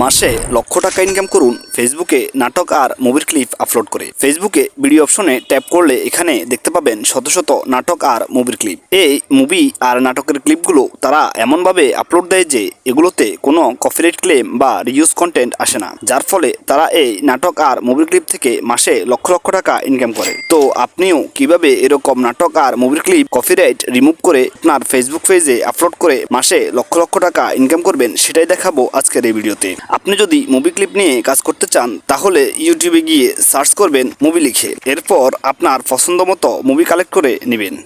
মাসে লক্ষ টাকা ইনকাম করুন ফেসবুকে নাটক আর মুভির ক্লিপ আপলোড করে। ফেসবুকে ভিডিও অপশনে ট্যাপ করলে এখানে দেখতে পাবেন শত শত নাটক আর মুভির ক্লিপ এই মুভি আর নাটকের ক্লিপগুলো তারা এমনভাবে আপলোড দেয় যে এগুলোতে কোনো কপিরাইট ক্লেম বা রিউজ কন্টেন্ট আসে না। যার ফলে তারা এই নাটক আর মুভির ক্লিপ থেকে মাসে লক্ষ লক্ষ টাকা ইনকাম করে। তো আপনিও কীভাবে এরকম নাটক আর মুভির ক্লিপ কপিরাইট রিমুভ করে আপনার ফেসবুক পেজে আপলোড করে মাসে লক্ষ লক্ষ টাকা ইনকাম করবেন সেটাই দেখাবো আজকের এই ভিডিওতে আপনি যদি মুভি ক্লিপ নিয়ে কাজ করতে চান, তাহলে ইউটিউবে গিয়ে সার্চ করবেন মুভি লিখে। এরপর আপনার পছন্দ মতো মুভি কালেক্ট করে নেবেন।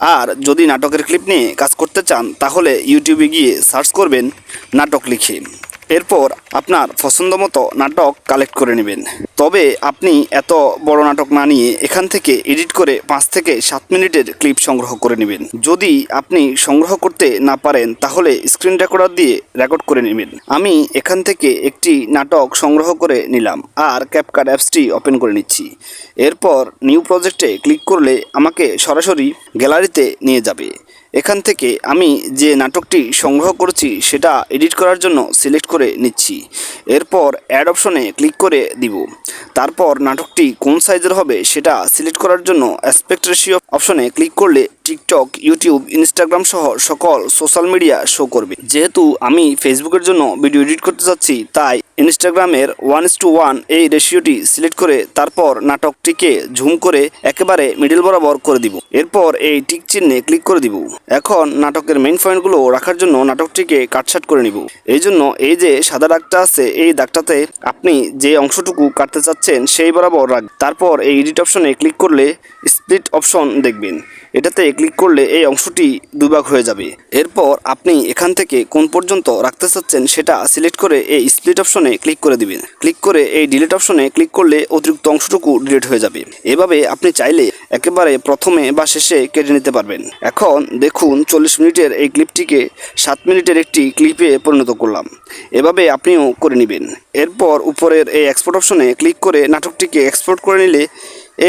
আর যদি নাটকের ক্লিপ নিয়ে কাজ করতে চান, তাহলে ইউটিউবে গিয়ে সার্চ করবেন নাটক লিখে। এরপর আপনার পছন্দ মতো নাটক কালেক্ট করে নেবেন। তবে আপনি এত বড় নাটক না নিয়ে এখান থেকে এডিট করে পাঁচ থেকে সাত মিনিটের ক্লিপ সংগ্রহ করে নেবেন। যদি আপনি সংগ্রহ করতে না পারেন, তাহলে স্ক্রিন রেকর্ডার দিয়ে রেকর্ড করে নেবেন। আমি এখান থেকে একটি নাটক সংগ্রহ করে নিলাম আর ক্যাপকাট অ্যাপসটি ওপেন করে নিচ্ছি। এরপর নিউ প্রজেক্টে ক্লিক করলে আমাকে সরাসরি গ্যালারিতে নিয়ে যাবে। এখান থেকে আমি যে নাটকটি সংগ্রহ করেছি, সেটা এডিট করার জন্য সিলেক্ট করে নিচ্ছি। এরপর অ্যাড অপশনে ক্লিক করে দিব। তারপর নাটকটি কোন সাইজের হবে, সেটা সিলেক্ট করার জন্য অ্যাসপেক্ট রেশিও অপশনে ক্লিক করলে টিকটক, ইউটিউব, ইনস্টাগ্রাম সহ সকল সোশ্যাল মিডিয়া শো করবে। যেহেতু আমি ফেসবুকের জন্য ভিডিও এডিট করতে যাচ্ছি, তাই ইনস্টাগ্রামের ওয়ান টু ওয়ান এই রেশিওটি সিলেক্ট করে তারপর নাটকটিকে ঝুম করে একেবারে মিডিল বরাবর করে দিব। এরপর এই টিক চিহ্নে ক্লিক করে দিব। এখন নাটকের মেইন পয়েন্টগুলো রাখার জন্য নাটকটিকে কাটছাট করে নিব। এই জন্য এই যে সাদা দাগটা আছে, এই দাগটাতে আপনি যে অংশটুকু কাটতে চাচ্ছেন, সেই বরাবর রাখ। তারপর এই এডিট অপশনে ক্লিক করলে স্প্লিট অপশন দেখবেন। এটাতে ক্লিক করলে এই অংশটি দুভাগ হয়ে যাবে। এরপর আপনি এখান থেকে কোন পর্যন্ত রাখতে চাচ্ছেন সেটা সিলেক্ট করে এই স্প্লিট অপশনে ক্লিক করে দিবেন। ক্লিক করে এই ডিলিট অপশনে ক্লিক করলে অতিরিক্ত অংশটুকু ডিলিট হয়ে যাবে। এভাবে আপনি চাইলে একেবারে প্রথমে বা শেষে কেটে নিতে পারবেন। এখন দেখুন চল্লিশ মিনিটের এই ক্লিপটিকে সাত মিনিটের একটি ক্লিপে পরিণত করলাম। এভাবে আপনিও করে নেবেন। এরপর উপরের এই এক্সপোর্ট অপশনে ক্লিক করে নাটকটিকে এক্সপোর্ট করে নিলে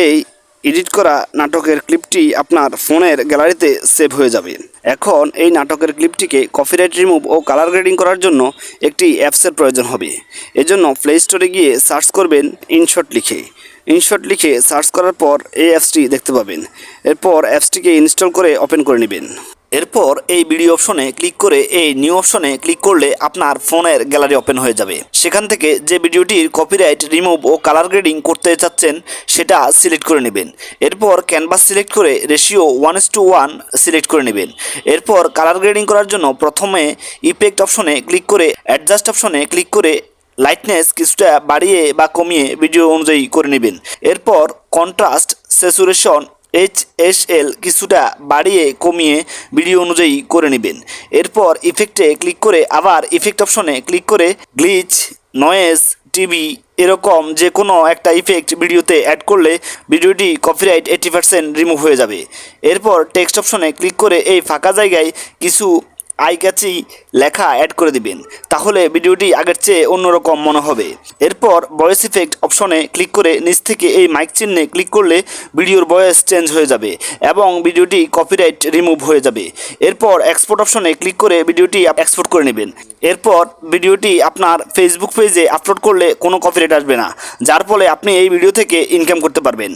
এই এডিট করা নাটকের ক্লিপটি আপনার ফোনের গ্যালারিতে সেভ হয়ে যাবে। এখন এই নাটকের ক্লিপটিকে কপিরাইট রিমুভ ও কালার গ্রেডিং করার জন্য একটি অ্যাপসের প্রয়োজন হবে। এজন্য প্লে স্টোরে গিয়ে সার্চ করবেন ইনশট লিখে। ইনশট লিখে সার্চ করার পর এই অ্যাপসটি দেখতে পাবেন। এরপর অ্যাপসটিকে ইনস্টল করে ওপেন করে নেবেন। এরপর এই ভিডিও অপশনে ক্লিক করে এই নিউ অপশনে ক্লিক করলে আপনার ফোনের গ্যালারি ওপেন হয়ে যাবে। সেখান থেকে যে ভিডিওটির কপিরাইট রিমুভ ও কালার গ্রেডিং করতে চাচ্ছেন, সেটা সিলেক্ট করে নেবেন। এরপর ক্যানভাস সিলেক্ট করে ratio one to one select করে নেবেন। এরপর কালার গ্রেডিং করার জন্য প্রথমে ইফেক্ট অপশনে ক্লিক করে অ্যাডজাস্ট অপশনে ক্লিক করে লাইটনেস কিছুটা বাড়িয়ে বা কমিয়ে ভিডিও অনুযায়ী করে নেবেন। এরপর contrast saturation H S L কিছুটা বাড়িয়ে কমিয়ে ভিডিও অনুযায়ী করে নেবেন। এরপর ইফেক্টে ক্লিক করে আবার ইফেক্ট অপশনে ক্লিক করে গ্লিচ নয়েজ টিভি এরকম যে কোনো একটা ইফেক্ট ভিডিওতে অ্যাড করলে ভিডিওটি কপিরাইট এইটি পার্সেন্ট রিমুভ হয়ে যাবে। এরপর টেক্সট অপশনে ক্লিক করে এই ফাঁকা জায়গায় কিছু আই ক্যাচি লেখা অ্যাড করে দিবেন, তাহলে ভিডিওটি আগের চেয়ে অন্যরকম মনে হবে। এরপর ভয়েস ইফেক্ট অপশনে ক্লিক করে নিচ থেকে এই মাইক চিহ্নে ক্লিক করলে ভিডিওর ভয়েস চেঞ্জ হয়ে যাবে এবং ভিডিওটি কপিরাইট রিমুভ হয়ে যাবে। এরপর এক্সপোর্ট অপশনে ক্লিক করে ভিডিওটি এক্সপোর্ট করে নেবেন। এরপর ভিডিওটি আপনার ফেসবুক পেজে আপলোড করলে কোনো কপিরাইট আসবে না, যার ফলে আপনি এই ভিডিও থেকে ইনকাম করতে পারবেন।